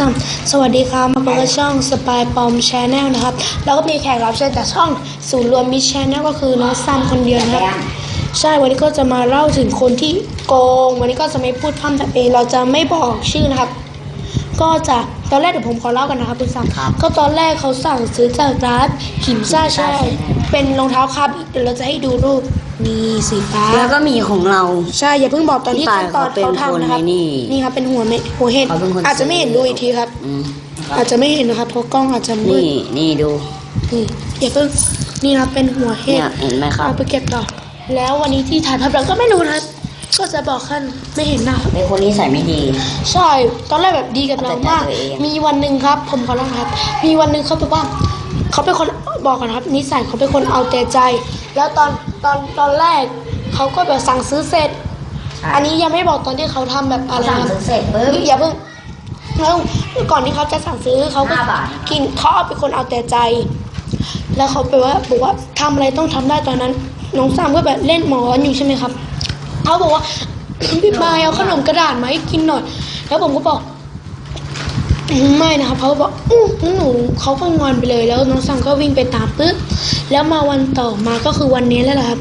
สามสวัสดีครับ มาพบกับช่องสปายปอมชแนลนะครับแล้วก็มีแขกรับเชิญจากช่องศูนย์รวมมิชแนลก็คือน้องซัมคนเดียวนะครับ ใช่วันนี้ก็จะมาเล่าถึงคนที่โกง วันนี้ก็จะไม่พูดพร่ำทำเพลงเราจะไม่บอกชื่อนะครับ ก็จะตอนแรกเดี๋ยวผมขอเล่ากันนะครับคุณซัมครับก็ตอนแรกเขาสั่งซื้อจากร้านขิมซ่าใช่เป็นรองเท้าคาบิเดี๋ยวเราจะให้ดูรูป มีสีฟ้าแล้วก็มีของเรา ใช่อย่าเพิ่งบอกตอนที่พี่ปายขั้นตอนเขาเป็นเขาทำนะครับคนในนี่นี่ครับเป็นหัวเม็ดหัวเห็ดเขาเป็นคนอาจจะไม่เห็นดูอีกทีครับอืมอาจจะไม่เห็นนะครับเพราะกล้องอาจจะมืดนี่นี่ดูนี่อย่าเพิ่งนี่นะครับเป็นหัวเห็เนี่ดยเห็นไหมครับเอาไปเก็บต่อแล้ววันนี้ที่ถ่ายทำเราก็ไม่รู้นะครับก็จะบอกขั้นไม่เห็นหน้าครับเป็นคนนิสัยไม่ดี ใช่ ตอนแรกแบบดีกับเรามากเอาแต่ใจตัวเองมีวันหนึ่งครับ ผมขอเล่านะครับ มีวันหนึ่งเขาแบบว่า เขาเป็นคนบอกก่อนนะครับ นิสัยเขาเป็นคนเอาแต่ใจ แล้วตอนตอนตอนแรกเขาก็แบบสั่งซื้อเสร็จ อันนี้ยังไม่บอกตอนที่เขาทำแบบอะไรสั่งนะซื้อเสร็จปุ๊บอย่าเพิ่งแล้วก่อนที่เขาจะสั่งซื้อเขาก็ห้าบาทนะครับกินเขาเอาเป็นคนเอาแต่ใจ แล้วเขาไปว่าบอกว่าทำอะไรต้องทำได้ตอนนั้นน้องซามก็แบบเล่นหมอนอยู่ใช่ไหมครับเขาบอกว่าพี่ปายเอาขนมกระดาษมาให้กินหน่อย แล้วผมก็บอกอืม ไม่นะครับเขาก็บอกอู้งั้นหนูเขาก็งอนไปเลย แล้วน้องซัมก็วิ่งไปตามปึ๊บแล้วมาวันต่อมาก็คือวันนี้แล้วแหละครับ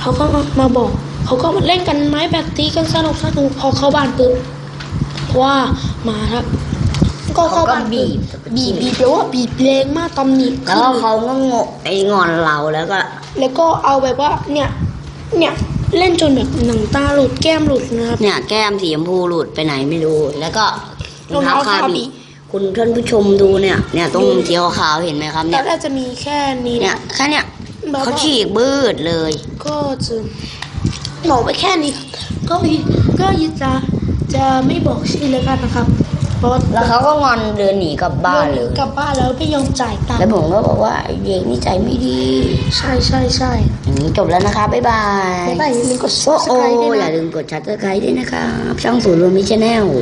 เขาก็มาบอกเขาก็เล่นกันไม้แบบตีกันสนุกสนุกพอเข้าบ้านปึ๊บว่ามาครับ ก็เข้าบ้านปึ๊บบีบบีบแปลว่าบีบแรงมากตำหนิแล้วก็เขาก็งงไอ้งอนเราแล้วก็ แล้วก็เอาแบบว่าเนี่ยเนี่ยเล่นจนแบบหนังตาหลุดแก้มหลุดนะครับเนี่ยแก้มสีชมพูหลุดไปไหนไม่รู้แล้วก็รองเท้าคาบิ คุณท่านผู้ชมดูเนี่ย เนี่ยตรงเจียวขาวเห็นไหมครับตเนี่อยนแรกจะมีแค่นี้เนี่ยนะแค่เนี่ยแบบว่าเขาฉีกบืดเลย ก็จะบอกไปแค่นี้ครับก็ยิก็ยิจะจะไม่บอกชื่อเลยกันนะครับ เพราะแล้วเขาก็งอนเดินหนีกลับบ้านเลย กลับบ้านแล้วไม่ยอมจ่ายตังแล้วค์ผมก็บอกว่าไอ้เด็กนิสัยไม่ดีใช่ใช่ใช่ อย่างนี้จบแล้วนะคะบ๊ายบายบ๊ายบายอย่าลืมกดโอ้โอ้ subscribe ด้วยอย่านะลืมกดชัตเตอร์ไครต์ด้วยนะครับช่องศูนย์รวมมิชแนล